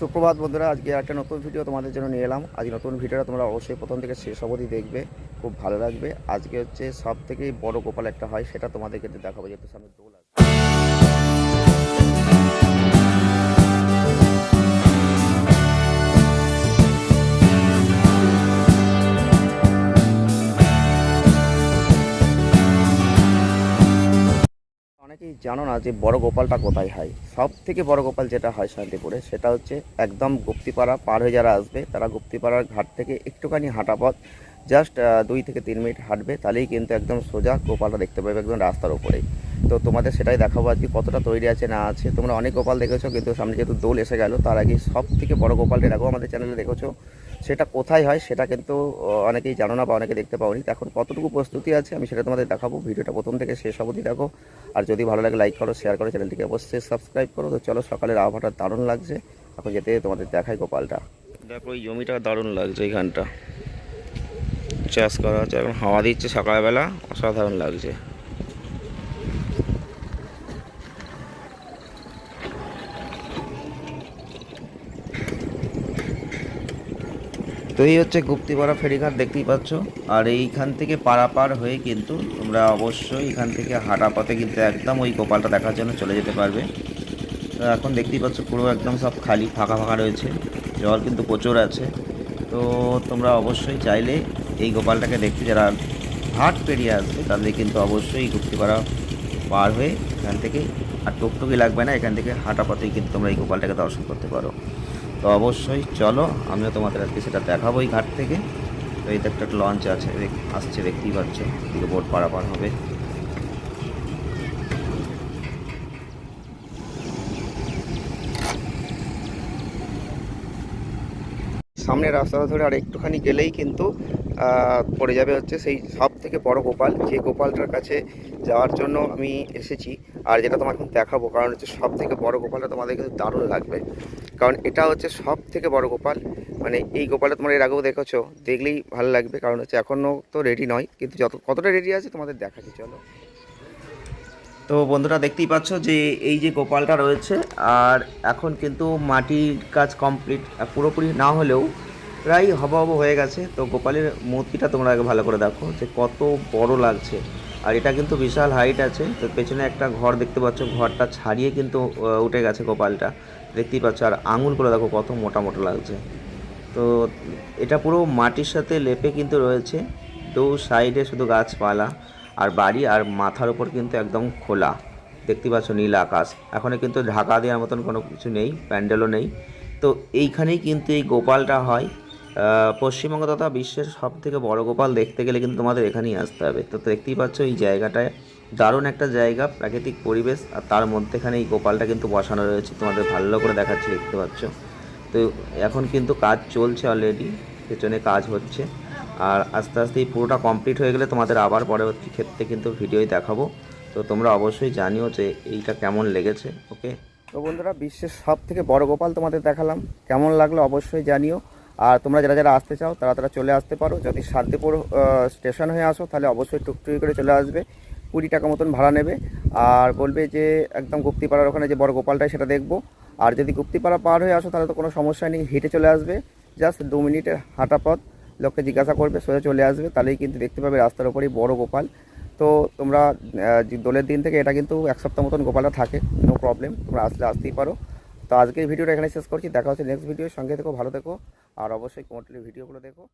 সুপ্রভাত বন্ধুরা, আজকে একটা নতুন ভিডিও তোমাদের জন্য নিয়ে এলাম। আজ নতুন ভিডিওটা তোমরা অবশ্যই প্রথম থেকে শেষ অবধি দেখবে, খুব ভালো লাগবে। আজকে হচ্ছে সব থেকে বড় গোপাল একটা হয়, সেটা তোমাদেরকে দেখাবো, যেহেতু সামনে দোল আছে। অনেকেই জানো না যে বড় গোপালটা কোথায় হয়? সব থেকে বড় গোপাল যেটা হয় শান্তিপুরে, সেটা হচ্ছে একদম গুপ্তিপাড়া, পার হয়ে যারা আসবে, তারা গুপ্তিপাড়ার ঘাট থেকে একটুখানি হাঁটা পথ জাস্ট দুই থেকে তিন মিনিট হাঁটবে, তাহলেই কিন্তু একদম সোজা গোপালটা দেখতে পাবে একদম রাস্তার উপরেই। তো তোমাদের সেটাই দেখাবো আজকে কতটা তৈরি আছে, না আছে। তোমরা অনেক গোপাল দেখেছ, কিন্তু সামনে যেহেতু দোল এসে গেল, তার আগে সব থেকে বড় গোপালটা দেখো আমাদের চ্যানেলে দেখেছ। সেটা কোথায় হয় সেটা কিন্তু অনেকেই জানো না বা অনেকে দেখতে পাওনি। এখন কতটুকু প্রস্তুতি আছে আমি সেটা তোমাদের দেখাবো, ভিডিওটা প্রথম থেকে শেষ অবধি দেখো। আর যদি ভালো লাগে লাইক করো শেয়ার করো চ্যানেলটিকে অবশ্যই সাবস্ক্রাইব করো। তো চলো, সকালের আবহাওয়াটা দারুণ লাগছে। এখন যেতে যেতে তোমাদের দেখাই গোপালটা। দেখো, এই জমিটা দারুণ লাগছে এইখানটা। চাষ করা হচ্ছে, এখন হাওয়া দিচ্ছে সকালবেলা, অসাধারণ লাগছে। তো এই হচ্ছে গুপ্তিপাড়া ফেরিঘাট দেখতেই পাচ্ছ। আর এইখান থেকে পারাপার হয়ে কিন্তু তোমরা অবশ্যই এখান থেকে হাঁটা পথে কিন্তু একদম ওই গোপালটা দেখার জন্য চলে যেতে পারবে। তো এখন দেখতেই পাচ্ছ পুরো একদম সব খালি, ফাঁকা ফাঁকা রয়েছে। জল কিন্তু প্রচুর আছে। তো তোমরা অবশ্যই চাইলে এই গোপালটাকে দেখতে যারা হাট পেরিয়ে আসবে, তাদের কিন্তু অবশ্যই গুপ্তিপাড়া পার হয়ে এখান থেকে আর টুকটুকি লাগবে না, এখান থেকে হাঁটা পথেই কিন্তু তোমরা এই গোপালটাকে দর্শন করতে পারো। তো অবশ্যই চলো, আমিও তোমাদের আজকে সেটা দেখাবো এই ঘাট থেকে। তো এই একটা লঞ্চ আছে আসছে, দেখতেই পাচ্ছ দিকে বোট পারাপার হবে। সামনে রাস্তাটা ধরে আর একটুখানি গেলেই কিন্তু পড়ে যাবে হচ্ছে সেই সব থেকে বড় গোপাল, যে গোপালটার কাছে যাওয়ার জন্য আমি এসেছি। আর যেটা তোমার এখন দেখাবো, কারণ হচ্ছে সব থেকে বড় গোপালটা তোমাদের কিন্তু দারুণ লাগবে। কারণ এটা হচ্ছে সব থেকে বড় গোপাল। মানে এই গোপালটা তোমরা এর আগেও দেখেছ, দেখলেই ভালো লাগবে, কারণ হচ্ছে এখনও তো রেডি নয়। কিন্তু যত, কতটা রেডি আছে তোমাদের দেখাচ্ছি, চলো। তো বন্ধুরা দেখতেই পাচ্ছ যে এই যে গোপালটা রয়েছে, আর এখন কিন্তু মাটির কাজ কমপ্লিট পুরোপুরি না হলেও প্রায় হব হব হয়ে গেছে। তো গোপালের মূর্তিটা তোমরা আগে ভালো করে দেখো যে কত বড় লাগছে। আর এটা কিন্তু বিশাল হাইট আছে। তো পেছনে একটা ঘর দেখতে পাচ্ছ। ঘরটা ছাড়িয়ে কিন্তু উঠে গেছে গোপালটা। দেখতেই পাচ্ছ। আর আঙুলগুলো দেখো কত মোটা মোটা লাগছে। তো এটা পুরো মাটির সাথে লেপে কিন্তু রয়েছে। দু সাইডে শুধু গাছপালা আর বাড়ি আর মাথার উপর কিন্তু একদম খোলা। দেখতে পাচ্ছ নীল আকাশ। এখনও কিন্তু ঢাকা দেওয়ার মতন কোনো কিছু নেই, প্যান্ডেলও নেই। তো এইখানেই কিন্তু এই গোপালটা হয়। পশ্চিমবঙ্গ তথা বিশ্বের সব থেকে বড় গোপাল দেখতে গেলে কিন্তু তোমাদের এখানেই আসতে হবে। তো দেখতেই পাচ্ছ এই জায়গাটায় দারুণ একটা জায়গা, প্রাকৃতিক পরিবেশ, আর তার মধ্যেখানে এই গোপালটা কিন্তু বসানো রয়েছে। তোমাদের ভালো করে দেখাচ্ছি, দেখতে পাচ্ছ। তো এখন কিন্তু কাজ চলছে অলরেডি পেছনে কাজ হচ্ছে। আর আস্তে আস্তে এই পুরোটা কমপ্লিট হয়ে গেলে তোমাদের আবার পরবর্তী ক্ষেত্রে কিন্তু ভিডিওই দেখাবো। তো তোমরা অবশ্যই জানিও যে এইটা কেমন লেগেছে ওকে তো বন্ধুরা, বিশ্বের সব থেকে বড় গোপাল তোমাদের দেখালাম। কেমন লাগল অবশ্যই জানিও। আর তোমরা যারা যারা আসতে চাও, তারা তারা চলে আসতে পারো। যদি শান্তিপুর স্টেশন হয়ে আসো, তাহলে অবশ্যই টুকটুকি করে চলে আসবে। কুড়ি টাকা মতন ভাড়া নেবে। আর বলবে যে, একদম গুপ্তিপাড়ার ওখানে যে বড় গোপালটাই সেটা দেখব। আর যদি গুপ্তিপাড়া পার হয়ে আসো, তাহলে তো কোনো সমস্যা নেই, হেঁটে চলে আসবে। জাস্ট দু মিনিটের হাঁটা পথ। লোককে জিজ্ঞাসা করবে, সোজা চলে আসবে। তাহলেই কিন্তু দেখতে পাবে রাস্তার ওপরেই বড় গোপাল তো তোমরা দোলের দিন থেকে এটা কিন্তু এক সপ্তাহ মতন গোপালটা থাকে নো প্রবলেম তোমরা আসলে আসতেই পারো। তো আজকের ভিডিওটা এখানে শেষ করছি। দেখা হচ্ছে নেক্সট ভিডিওর সঙ্গে থেকো, ভালো থেকো, আর অবশ্যই কোমরটির ভিডিওগুলো দেখো।